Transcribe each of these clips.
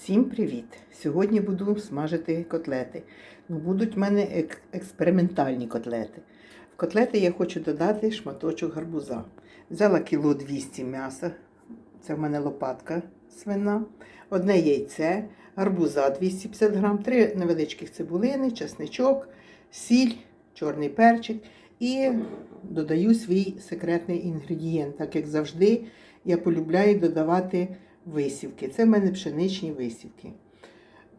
Всім привіт! Сьогодні буду смажити котлети. Ну, будуть в мене ек- експериментальні котлети. В котлети я хочу додати шматочок гарбуза. Взяла кіло 200 м'яса, це в мене лопатка свина, одне яйце, гарбуза 250 грам, три невеличких цибулини, чесничок, сіль, чорний перчик і додаю свій секретний інгредієнт. Так як завжди, я полюбляю додавати висівки. Це в мене пшеничні висівки.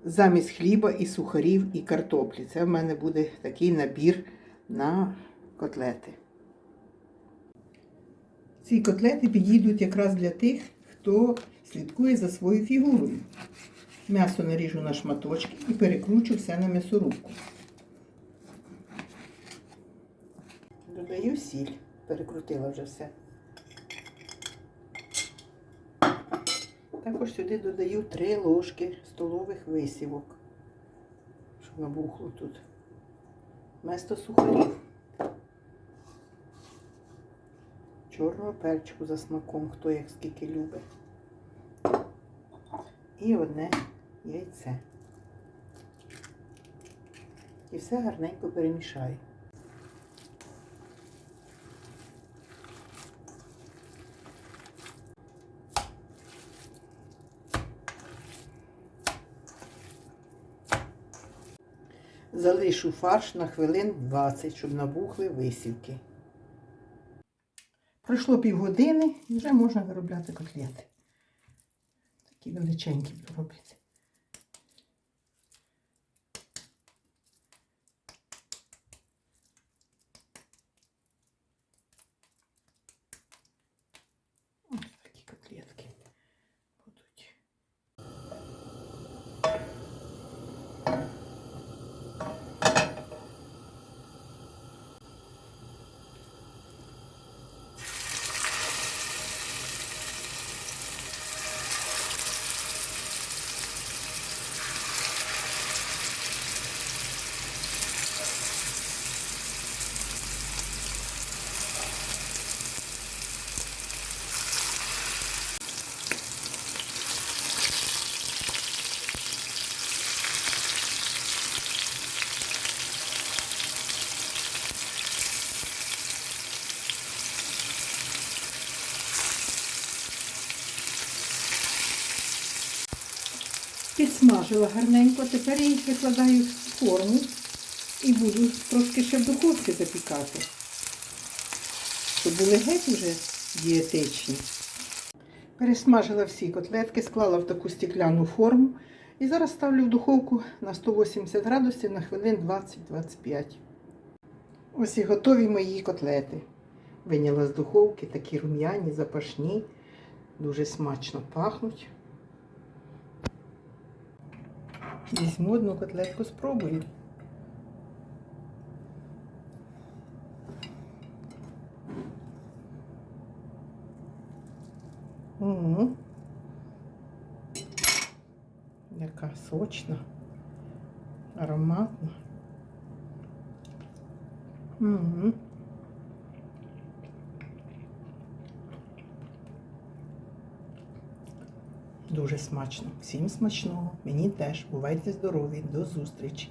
Замість хліба і сухарів і картоплі. Це в мене буде такий набір на котлети. Ці котлети підійдуть якраз для тих, хто слідкує за своєю фігурою. М'ясо наріжу на шматочки і перекручу все на м'ясорубку. Додаю сіль, перекрутила вже все. Також сюди додаю 3 ложки столових висівок, щоб набухло тут. Вместо сухарів. Чорного перчику за смаком, хто як скільки любить. І одне яйце. І все гарненько перемішаю. Залишу фарш на хвилин 20, щоб набухли висівки. Пройшло півгодини і вже можна виробляти котлети. Такі величенькі робити. Ось такі котлетки будуть. Підсмажила гарненько, тепер я їх викладаю в форму і буду трошки ще в духовці запікати. Щоб були геть вже дієтичні. Пересмажила всі котлетки, склала в таку стекляну форму і зараз ставлю в духовку на 180 градусів на хвилин 20-25. Ось і готові мої котлети. Виняла з духовки такі рум'яні, запашні, дуже смачно пахнуть. Візьму одну котлетку, спробую. Угу. Яка сочна, ароматна. Угу. Дуже смачно. Всім смачного. Мені теж. Бувайте здорові. До зустрічі.